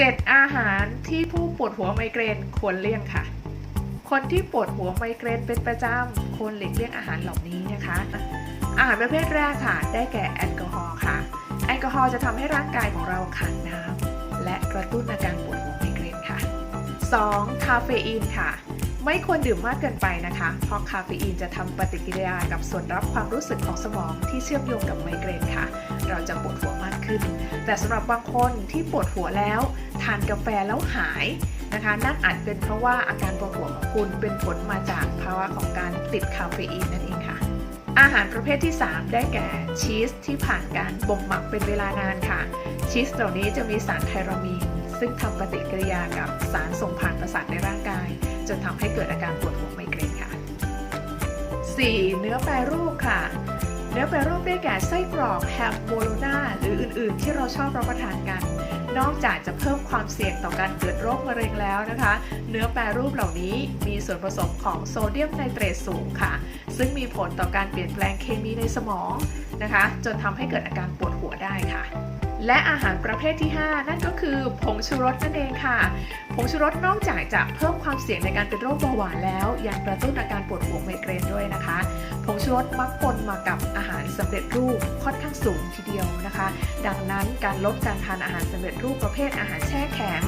7 อาหารที่ผู้ปวดหัวไมเกรนควรเลี่ยงค่ะ คนที่ปวดหัวไมเกรนเป็นประจำควรหลีกเลี่ยงอาหารเหล่านี้นะคะ อาหารประเภทแรกค่ะ ได้แก่แอลกอฮอล์ค่ะ แอลกอฮอล์จะทำให้ร่างกายของเราขาดน้ำและกระตุ้นอาการปวดหัวไมเกรนค่ะ 2. คาเฟอีนค่ะ ไม่ควรดื่มมากเกินไปนะคะ เพราะคาเฟอีนจะทำปฏิกิริยากับส่วนรับความรู้สึกของสมองที่เชื่อมโยงกับไมเกรนค่ะ เราจะปวดหัวมากขึ้น แต่สำหรับบางคนที่ปวดหัวแล้ว ทานกาแฟแล้วหายนะคะนั่นอาจเป็นเพราะว่าอาการปวดหัวของคุณเป็นผลมาจากภาวะของการติดคาเฟอีนนั่นเองค่ะ อาหารประเภทที่ 3 ได้แก่ชีสที่ผ่านการบ่มหมักเป็นเวลานานค่ะ ชีสเหล่านี้จะมีสารไทรามีนซึ่งทำปฏิกิริยากับสารส่งผ่านประสาทในร่างกาย จนทำให้เกิดอาการปวดหัวไมเกรนค่ะ 4. เนื้อแปรรูปค่ะ เนื้อแปรรูปได้แก่ไส้กรอกแฮมโบโลนาหรืออื่นๆ ที่เราชอบรับประทานกัน นอกจากจะเพิ่มความเสี่ยงต่อการเกิดโรคมะเร็งแล้วนะคะ เนื้อแปรรูปเหล่านี้มีส่วนผสมของโซเดียมไนเตรตสูงค่ะ ซึ่งมีผลต่อการเปลี่ยนแปลงเคมีในสมองนะคะ จนทำให้เกิดอาการปวดหัวได้ค่ะ และอาหารประเภทที่ 5 นั่นก็คือผงชูรสนั่นเองค่ะ ผงชูรสนอกจากจะเพิ่มความเสี่ยงในการเป็นโรคเบาหวานแล้ว ยังกระตุ้นอาการปวดหัวไมเกรนด้วยนะคะ ผงชูรสมักปนมากับอาหารสำเร็จรูปค่อนข้างสูงทีเดียวนะคะ ดังนั้นการลดการทานอาหารสำเร็จรูปประเภทอาหารแช่แข็ง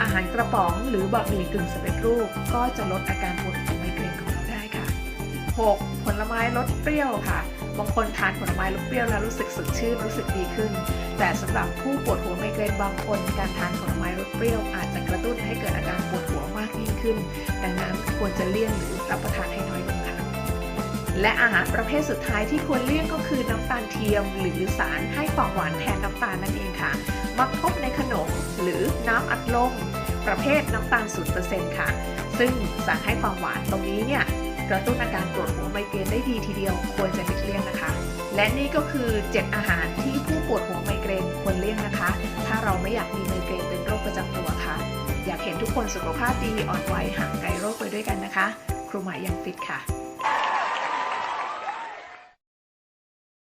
อาหารกระป๋อง หรือบะหมี่กึ่งสำเร็จรูป ก็จะลดอาการปวดหัวไมเกรนของเราได้ค่ะ 6. ผลไม้รสเปรี้ยวค่ะ บางคนทานผลไม้รสเปรี้ยวแล้วรู้สึกสดชื่นรู้สึกดีขึ้น แต่สำหรับผู้ปวดหัวไมเกรนบางคนการทานผลไม้รสเปรี้ยวอาจจะกระตุ้นให้เกิดอาการปวดหัวมากยิ่งขึ้น ดังนั้นควรจะเลี่ยงหรือรับประทานให้น้อยลงค่ะและอาหารประเภทสุดท้ายที่ควรเลี่ยงก็คือน้ำตาลเทียม หรือสารให้ความหวานแทนน้ำตาลนั่นเองค่ะ มักพบในขนมหรือน้ำอัดลมประเภทน้ำตาล 0%ค่ะ ซึ่งสารให้ความหวานตรงนี้เนี่ย กระตุ้นอาการปวดหัวไมเกรนได้ดีทีเดียวควรจะหลีกเลี่ยงนะคะ และนี่ก็คือ 7 อาหารที่ผู้ปวดหัวไมเกรนควรเลี่ยงนะคะ ถ้าเราไม่อยากมีไมเกรนเป็นโรคประจำตัวค่ะ อยากเห็นทุกคนสุขภาพดีอ่อนไหวห่างไกลโรคไปด้วยกันนะคะ ครูหมายยังฟิตค่ะ